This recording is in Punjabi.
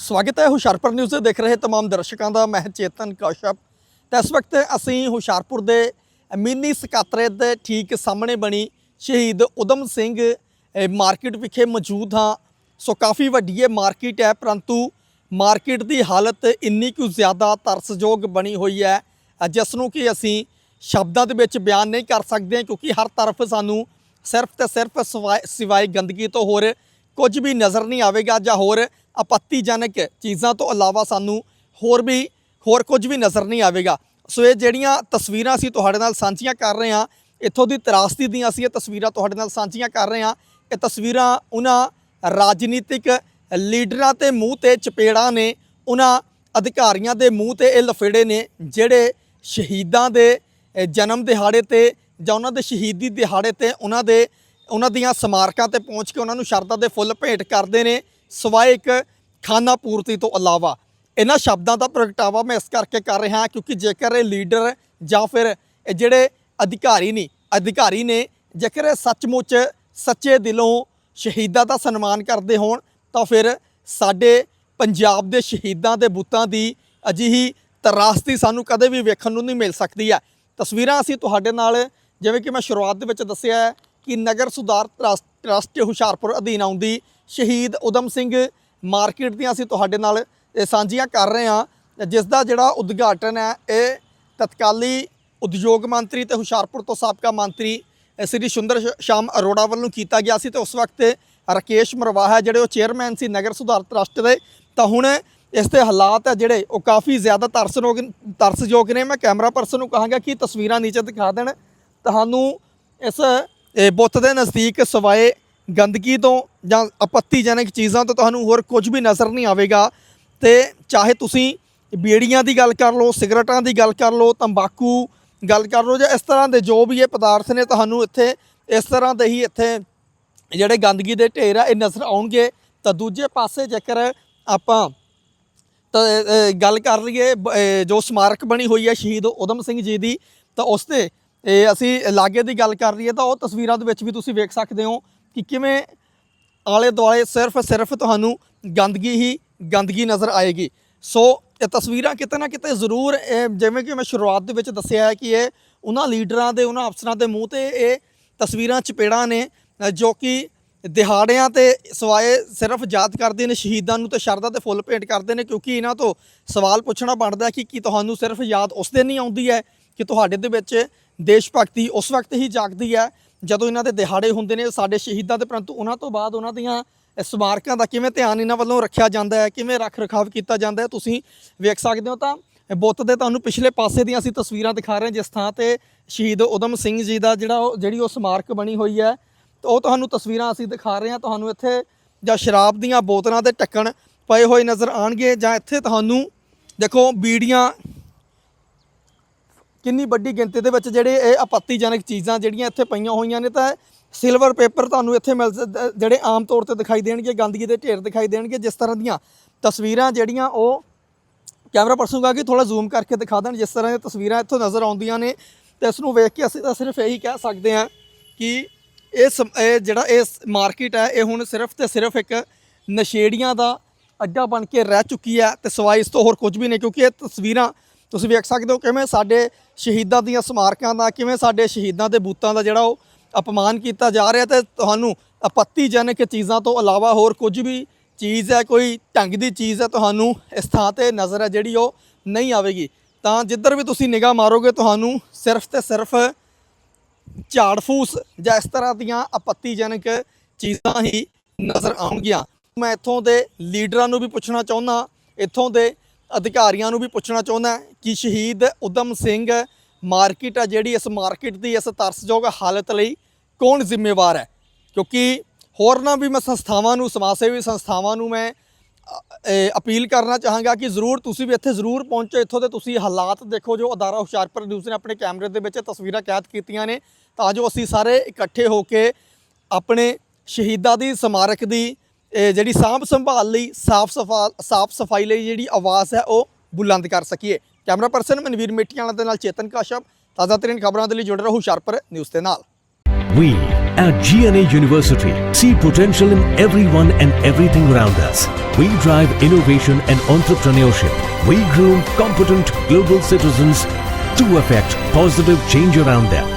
ਸਵਾਗਤ ਹੈ ਹੁਸ਼ਿਆਰਪੁਰ ਨਿਊਜ਼ ਦੇ ਦੇਖ ਰਹੇ ਤਮਾਮ ਦਰਸ਼ਕਾਂ ਦਾ, ਮੈਂ ਚੇਤਨ ਕੌਸ਼ਪ। ਤੇ ਇਸ ਵਕਤ ਅਸੀਂ ਹੁਸ਼ਿਆਰਪੁਰ ਦੇ ਮਿੰਨੀ ਸਕੱਤਰੇਤ ਦੇ ਠੀਕ ਸਾਹਮਣੇ ਬਣੀ ਸ਼ਹੀਦ ਉਦਮ ਸਿੰਘ ਮਾਰਕੀਟ ਵਿਖੇ ਮੌਜੂਦ ਹਾਂ। ਸੋ ਕਾਫੀ ਵੱਡੀ ਇਹ ਮਾਰਕੀਟ ਹੈ, ਪਰੰਤੂ ਮਾਰਕੀਟ ਦੀ ਹਾਲਤ ਇੰਨੀ ਕੁ ਜ਼ਿਆਦਾ ਤਰਸਯੋਗ ਬਣੀ ਹੋਈ ਹੈ, ਜਿਸ ਨੂੰ ਕਿ ਅਸੀਂ ਸ਼ਬਦਾਂ ਦੇ ਵਿੱਚ ਬਿਆਨ ਨਹੀਂ ਕਰ ਸਕਦੇ ਕਿਉਂਕਿ ਹਰ ਤਰਫ ਸਾਨੂੰ ਸਿਰਫ ਤੇ ਸਿਰਫ ਸਿਵਾਏ ਸਿਵਾਏ ਗੰਦਗੀ ਤੋਂ ਹੋਰ ਕੁਝ ਵੀ ਨਜ਼ਰ ਨਹੀਂ ਆਵੇਗਾ ਜਾਂ ਹੋਰ ਆਪੱਤੀਜਨਕ ਚੀਜ਼ਾਂ ਤੋਂ ਇਲਾਵਾ ਸਾਨੂੰ ਹੋਰ ਵੀ, ਹੋਰ ਕੁਝ ਵੀ ਨਜ਼ਰ ਨਹੀਂ ਆਵੇਗਾ। ਸੋ ਇਹ ਜਿਹੜੀਆਂ ਤਸਵੀਰਾਂ ਅਸੀਂ ਤੁਹਾਡੇ ਨਾਲ ਸਾਂਝੀਆਂ ਕਰ ਰਹੇ ਹਾਂ, ਇੱਥੋਂ ਦੀ ਤਰਾਸਦੀ ਦੀਆਂ ਅਸੀਂ ਇਹ ਤਸਵੀਰਾਂ ਤੁਹਾਡੇ ਨਾਲ ਸਾਂਝੀਆਂ ਕਰ ਰਹੇ ਹਾਂ। ਇਹ ਤਸਵੀਰਾਂ ਉਹਨਾਂ ਰਾਜਨੀਤਿਕ ਲੀਡਰਾਂ ਤੇ ਮੂੰਹ ਤੇ ਚਪੇੜਾਂ ਨੇ, ਉਹਨਾਂ ਅਧਿਕਾਰੀਆਂ ਦੇ ਮੂੰਹ ਤੇ ਇਹ ਲਫੇੜੇ ਨੇ, ਜਿਹੜੇ ਸ਼ਹੀਦਾਂ ਦੇ ਜਨਮ ਦਿਹਾੜੇ ਤੇ ਜਾਂ ਉਹਨਾਂ ਦੇ ਸ਼ਹੀਦੀ ਦਿਹਾੜੇ ਤੇ ਉਹਨਾਂ ਦੇ, ਉਹਨਾਂ ਦੀਆਂ ਸਮਾਰਕਾਂ ਤੇ ਪਹੁੰਚ ਕੇ ਉਹਨਾਂ ਨੂੰ ਸ਼ਰਧਾ ਦੇ ਫੁੱਲ ਭੇਟ ਕਰਦੇ ਨੇ। ਸਿਵਾਏ ਇੱਕ ਖਾਨਾ ਪੂਰਤੀ ਤੋਂ ਇਲਾਵਾ। ਇਹਨਾਂ ਸ਼ਬਦਾਂ ਦਾ ਪ੍ਰਗਟਾਵਾ ਮੈਂ ਇਸ ਕਰਕੇ ਕਰ ਰਿਹਾ ਕਿਉਂਕਿ ਜੇਕਰ ਇਹ ਲੀਡਰ ਜਾਂ ਫਿਰ ਇਹ ਜਿਹੜੇ ਅਧਿਕਾਰੀ ਨੇ ਅਧਿਕਾਰੀ ਨੇ ਜੇਕਰ ਇਹ ਸੱਚਮੁੱਚ ਸੱਚੇ ਦਿਲੋਂ ਸ਼ਹੀਦਾਂ ਦਾ ਸਨਮਾਨ ਕਰਦੇ ਹੋਣ, ਤਾਂ ਫਿਰ ਸਾਡੇ ਪੰਜਾਬ ਦੇ ਸ਼ਹੀਦਾਂ ਦੇ ਬੁੱਤਾਂ ਦੀ ਅਜਿਹੀ ਤਰਾਸਤੀ ਸਾਨੂੰ ਕਦੇ ਵੀ ਵੇਖਣ ਨੂੰ ਨਹੀਂ ਮਿਲ ਸਕਦੀ ਹੈ। ਤਸਵੀਰਾਂ ਅਸੀਂ ਤੁਹਾਡੇ ਨਾਲ ਜਿਵੇਂ ਕਿ ਮੈਂ ਸ਼ੁਰੂਆਤ ਦੇ ਵਿੱਚ ਦੱਸਿਆ ਹੈ ਕਿ ਨਗਰ ਸੁਧਾਰ ਟਰੱਸਟ ਟਰੱਸਟ ਹੁਸ਼ਿਆਰਪੁਰ ਅਧੀਨ ਆਉਂਦੀ ਸ਼ਹੀਦ ਉਦਮ ਸਿੰਘ ਮਾਰਕੀਟ ਦੀਆਂ ਅਸੀਂ ਤੁਹਾਡੇ ਨਾਲ ਇਹ ਸਾਂਝੀਆਂ ਕਰ ਰਹੇ ਹਾਂ। ਜਿਸ ਦਾ ਜਿਹੜਾ ਉਦਘਾਟਨ ਹੈ, ਇਹ ਤਤਕਾਲੀ ਉਦਯੋਗ ਮੰਤਰੀ ਤੇ ਹੁਸ਼ਿਆਰਪੁਰ ਤੋਂ ਸਾਬਕਾ ਮੰਤਰੀ ਸ੍ਰੀ ਸੁੰਦਰ ਸ਼ਾਮ ਅਰੋੜਾ ਵੱਲੋਂ ਕੀਤਾ ਗਿਆ ਸੀ ਤੇ ਉਸ ਵਕਤ ਰਕੇਸ਼ ਮਰਵਾਹਾ ਜਿਹੜੇ ਉਹ ਚੇਅਰਮੈਨ ਸੀ ਨਗਰ ਸੁਧਾਰ ਟਰੱਸਟ ਦੇ। ਤਾਂ ਹੁਣ ਇਸ ਦੇ ਹਾਲਾਤ ਹੈ ਜਿਹੜੇ ਉਹ ਕਾਫੀ ਜ਼ਿਆਦਾ ਤਰਸਯੋਗ ਤਰਸਯੋਗ ਨੇ। ਮੈਂ ਕੈਮਰਾ ਪਰਸਨ ਨੂੰ ਕਹਾਂਗਾ ਕਿ ਤਸਵੀਰਾਂ ਨੀਚੇ ਦਿਖਾ ਦੇਣ। ਤੁਹਾਨੂੰ ਇਸ ਬੁੱਤ ਦੇ ਨਜ਼ਦੀਕ ਸਵਾਏ ਗੰਦਗੀ ਤੋਂ ਜਾਂ ਆਪੱਤੀਜਨਕ ਚੀਜ਼ਾਂ ਤੋਂ ਤੁਹਾਨੂੰ ਹੋਰ ਕੁਝ ਵੀ ਨਜ਼ਰ ਨਹੀਂ ਆਵੇਗਾ। ਤੇ ਚਾਹੇ ਤੁਸੀਂ ਬੀੜੀਆਂ ਦੀ ਗੱਲ ਕਰ ਲਓ, ਸਿਗਰਟਾਂ ਦੀ ਗੱਲ ਕਰ ਲਓ, ਤੰਬਾਕੂ ਗੱਲ ਕਰ ਲਓ ਜਾਂ ਇਸ ਤਰ੍ਹਾਂ ਦੇ ਜੋ ਵੀ ਇਹ ਪਦਾਰਥ ਨੇ, ਤੁਹਾਨੂੰ ਇੱਥੇ ਇਸ ਤਰ੍ਹਾਂ ਦੇ ਹੀ ਇੱਥੇ ਜਿਹੜੇ ਗੰਦਗੀ ਦੇ ਢੇਰ ਆ, ਇਹ ਨਜ਼ਰ ਆਉਣਗੇ। ਤਾਂ ਦੂਜੇ ਪਾਸੇ ਜੇਕਰ ਆਪਾਂ ਤਾਂ ਗੱਲ ਕਰ ਲਈਏ, ਬ- ਜੋ ਸਮਾਰਕ ਬਣੀ ਹੋਈ ਹੈ ਸ਼ਹੀਦ ਉਦਮ ਸਿੰਘ ਜੀ ਦੀ, ਤਾਂ ਉਸ ਤੇ ਅਸੀਂ ਲਾਗੇ ਦੀ ਗੱਲ ਕਰ ਲਈਏ, ਤਾਂ ਉਹ ਤਸਵੀਰਾਂ ਦੇ ਵਿੱਚ ਵੀ ਤੁਸੀਂ ਵੇਖ ਸਕਦੇ ਹੋ ਕਿ ਕਿਵੇਂ ਆਲੇ ਦੁਆਲੇ ਸਿਰਫ ਸਿਰਫ ਤੁਹਾਨੂੰ ਗੰਦਗੀ ਹੀ ਗੰਦਗੀ ਨਜ਼ਰ ਆਏਗੀ। ਸੋ ਇਹ ਤਸਵੀਰਾਂ ਕਿਤੇ ਨਾ ਕਿਤੇ ਜ਼ਰੂਰ ਜਿਵੇਂ ਕਿ ਮੈਂ ਸ਼ੁਰੂਆਤ ਦੇ ਵਿੱਚ ਦੱਸਿਆ ਹੈ ਕਿ ਇਹ ਉਹਨਾਂ ਲੀਡਰਾਂ ਦੇ, ਉਹਨਾਂ ਅਫਸਰਾਂ ਦੇ ਮੂੰਹ ਤੇ ਇਹ ਤਸਵੀਰਾਂ ਚਪੇੜਾਂ ਨੇ, ਜੋ ਕਿ ਦਿਹਾੜਿਆਂ ਤੇ ਸਵਾਏ ਸਿਰਫ ਯਾਦ ਕਰਦੇ ਨੇ, ਸ਼ਹੀਦਾਂ ਨੂੰ ਤੇ ਸ਼ਰਧਾ ਤੇ ਫੁੱਲ ਭੇਟ ਕਰਦੇ ਨੇ, ਕਿਉਂਕਿ ਇਹਨਾਂ ਤੋਂ ਸਵਾਲ ਪੁੱਛਣਾ ਬਣਦਾ ਕਿ ਕੀ ਤੁਹਾਨੂੰ ਸਿਰਫ ਯਾਦ ਉਸ ਦਿਨ ਹੀ ਆਉਂਦੀ ਹੈ ਕਿ ਤੁਹਾਡੇ ਦੇ ਵਿੱਚ ਦੇਸ਼ ਭਗਤੀ ਉਸ ਵਕਤ ਹੀ ਜਾਗਦੀ ਹੈ। ਜਦੋਂ ਇਹਨਾਂ ਦੇ ਦਿਹਾੜੇ ਹੁੰਦੇ ਨੇ, ਸਾਡੇ ਸ਼ਹੀਦਾਂ ਦੇ, ਪਰੰਤੂ ਉਹਨਾਂ ਤੋਂ ਬਾਅਦ ਉਹਨਾਂ ਦੀਆਂ ਸਮਾਰਕਾਂ ਦਾ ਕਿਵੇਂ ਧਿਆਨ ਇਹਨਾਂ ਵੱਲੋਂ ਰੱਖਿਆ ਜਾਂਦਾ ਹੈ, ਕਿਵੇਂ ਰੱਖ ਰਖਾਵ ਕੀਤਾ ਜਾਂਦਾ ਹੈ, ਤੁਸੀਂ ਵੇਖ ਸਕਦੇ ਹੋ ਤਾਂ ਬੁੱਤ ਦੇ ਤੁਹਾਨੂੰ ਪਿਛਲੇ ਪਾਸੇ ਦੀਆਂ ਅਸੀਂ ਤਸਵੀਰਾਂ ਦਿਖਾ ਰਹੇ ਹਾਂ, ਜਿਸ ਥਾਂ ਤੇ ਸ਼ਹੀਦ ਉਦਮ ਸਿੰਘ ਜੀ ਦਾ ਜਿਹੜਾ ਉਹ, ਜਿਹੜੀ ਉਹ ਸਮਾਰਕ ਬਣੀ ਹੋਈ ਹੈ। ਤਾਂ ਉਹ ਤੁਹਾਨੂੰ ਤਸਵੀਰਾਂ ਅਸੀਂ ਦਿਖਾ ਰਹੇ ਹਾਂ, ਤੁਹਾਨੂੰ ਇੱਥੇ ਜਾਂ ਸ਼ਰਾਬ ਦੀਆਂ ਬੋਤਲਾਂ ਦੇ ਢੱਕਣ ਪਏ ਹੋਏ ਨਜ਼ਰ ਆਣਗੇ ਜਾਂ ਇੱਥੇ ਤੁਹਾਨੂੰ ਦੇਖੋ ਬੀੜੀਆਂ ਕਿੰਨੀ ਵੱਡੀ ਗਿਣਤੀ ਦੇ ਵਿੱਚ ਜਿਹੜੇ ਇਹ ਆਪੱਤੀਜਨਕ ਚੀਜ਼ਾਂ ਜਿਹੜੀਆਂ ਇੱਥੇ ਪਈਆਂ ਹੋਈਆਂ ਨੇ ਤਾਂ ਸਿਲਵਰ ਪੇਪਰ ਤੁਹਾਨੂੰ ਇੱਥੇ ਮਿਲ ਜਿਹੜੇ ਆਮ ਤੌਰ ਤੇ ਦਿਖਾਈ ਦੇਣਗੇ ਗੰਦਗੀ ਦੇ ਢੇਰ ਦਿਖਾਈ ਦੇਣਗੇ, ਜਿਸ ਤਰ੍ਹਾਂ ਦੀਆਂ ਤਸਵੀਰਾਂ ਜਿਹੜੀਆਂ ਉਹ ਕੈਮਰਾ ਪਰਸਨ ਕਹਾ ਕਿ ਥੋੜਾ ਜ਼ੂਮ ਕਰਕੇ ਦਿਖਾ ਦੇਣ, ਜਿਸ ਤਰ੍ਹਾਂ ਦੀਆਂ ਤਸਵੀਰਾਂ ਇੱਥੋਂ ਨਜ਼ਰ ਆਉਂਦੀਆਂ ਨੇ ਤੇ ਇਸ ਨੂੰ ਵੇਖ ਕੇ ਅਸੀਂ ਤਾਂ ਸਿਰਫ ਇਹੀ ਕਹਿ ਸਕਦੇ ਹਾਂ ਕਿ ਇਹ ਸਮ- ਇਹ ਜਿਹੜਾ ਇਹ ਮਾਰਕੀਟ ਹੈ, ਇਹ ਹੁਣ ਸਿਰਫ ਤੇ ਸਿਰਫ ਇੱਕ ਨਸ਼ੇੜੀਆਂ ਦਾ ਅੱਡਾ ਬਣ ਕੇ ਰਹਿ ਚੁੱਕੀ ਹੈ ਤੇ ਸਵਾਈ ਇਸ ਤੋਂ ਹੋਰ ਕੁਝ ਵੀ ਨਹੀਂ, ਕਿਉਂਕਿ ਇਹ ਤਸਵੀਰਾਂ ਤੁਸੀਂ ਵੇਖ ਸਕਦੇ ਹੋ ਕਿਵੇਂ ਸਾਡੇ ਸ਼ਹੀਦਾਂ ਦੀਆਂ ਸਮਾਰਕਾਂ ਦਾ, ਕਿਵੇਂ ਸਾਡੇ ਸ਼ਹੀਦਾਂ ਦੇ ਬੂਤਾਂ ਦਾ ਜਿਹੜਾ ਉਹ ਅਪਮਾਨ ਕੀਤਾ ਜਾ ਰਿਹਾ ਤੇ ਤੁਹਾਨੂੰ ਆਪੱਤੀਜਨਕ ਚੀਜ਼ਾਂ ਤੋਂ ਇਲਾਵਾ ਹੋਰ ਕੁਝ ਵੀ ਚੀਜ਼ ਹੈ, ਕੋਈ ਢੰਗ ਦੀ ਚੀਜ਼ ਹੈ, ਤੁਹਾਨੂੰ ਇਸ ਥਾਂ ਤੇ ਨਜ਼ਰ ਹੈ ਜਿਹੜੀ ਉਹ ਨਹੀਂ ਆਵੇਗੀ। ਤਾਂ ਜਿੱਧਰ ਵੀ ਤੁਸੀਂ ਨਿਗਾਹ ਮਾਰੋਗੇ, ਤੁਹਾਨੂੰ ਸਿਰਫ ਤੇ ਸਿਰਫ ਝਾੜ ਫੂਸ ਜਾਂ ਇਸ ਤਰ੍ਹਾਂ ਦੀਆਂ ਆਪੱਤੀਜਨਕ ਚੀਜ਼ਾਂ ਹੀ ਨਜ਼ਰ ਆਉਣਗੀਆਂ। ਮੈਂ ਇੱਥੋਂ ਦੇ ਲੀਡਰਾਂ ਨੂੰ ਵੀ ਪੁੱਛਣਾ ਚਾਹੁੰਦਾ, ਇੱਥੋਂ ਦੇ ਅਧਿਕਾਰੀਆਂ ਨੂੰ ਵੀ ਪੁੱਛਣਾ ਚਾਹੁੰਦਾ ਕਿ ਸ਼ਹੀਦ ਉਦਮ ਸਿੰਘ ਮਾਰਕੀਟ ਆ ਜਿਹੜੀ ਇਸ ਮਾਰਕੀਟ ਦੀ ਇਸ ਤਰਸਯੋਗ ਹਾਲਤ ਲਈ ਕੌਣ ਜ਼ਿੰਮੇਵਾਰ ਹੈ? ਕਿਉਂਕਿ ਹੋਰਨਾਂ ਵੀ ਮੈਂ ਸੰਸਥਾਵਾਂ ਨੂੰ ਸਮਾਜ ਸੇਵੀ ਸੰਸਥਾਵਾਂ ਨੂੰ ਮੈਂ ਇਹ ਅਪੀਲ ਕਰਨਾ ਚਾਹਾਂਗਾ ਕਿ ਜ਼ਰੂਰ ਤੁਸੀਂ ਵੀ ਇੱਥੇ ਜ਼ਰੂਰ ਪਹੁੰਚੋ। ਇੱਥੋਂ ਦੇ ਤੁਸੀਂ ਹਾਲਾਤ ਦੇਖੋ ਜੋ ਅਦਾਰਾ ਹੁਸ਼ਿਆਰਪੁਰ ਨਿਊਜ਼ ਨੇ ਆਪਣੇ ਕੈਮਰੇ ਦੇ ਵਿੱਚ ਤਸਵੀਰਾਂ ਕੈਦ ਕੀਤੀਆਂ ਨੇ ਤਾਂ ਜੋ ਅਸੀਂ ਸਾਰੇ ਇਕੱਠੇ ਹੋ ਕੇ ਆਪਣੇ ਸ਼ਹੀਦਾਂ ਦੀ ਸਮਾਰਕ ਦੀ ਜਿਹੜੀ ਸਾਂਭ ਸੰਭਾਲ ਲਈ ਸਾਫ਼ ਸਫਾ ਸਾਫ਼ ਸਫ਼ਾਈ ਲਈ ਜਿਹੜੀ ਆਵਾਜ਼ ਹੈ ਉਹ ਬੁਲੰਦ ਕਰ ਸਕੀਏ ਕੈਮਰਾ ਪਰਸਨ ਮਨਵੀਰ ਮੇਟੀਆਣਾ ਦੇ ਨਾਲ ਚੇਤਨ ਕਾਸ਼ਪ ਤਾਜ਼ਾ ਤਰੀਨ ਖਬਰਾਂ ਦੇ ਲਈ ਜੁੜ ਰਹੋ ਹੁਸ਼ਿਆਰਪੁਰ ਨਿਊਜ਼ ਦੇ ਨਾਲ We at GNA University see potential in everyone and everything around us. We drive innovation and entrepreneurship. We groom competent global citizens to affect positive change around them.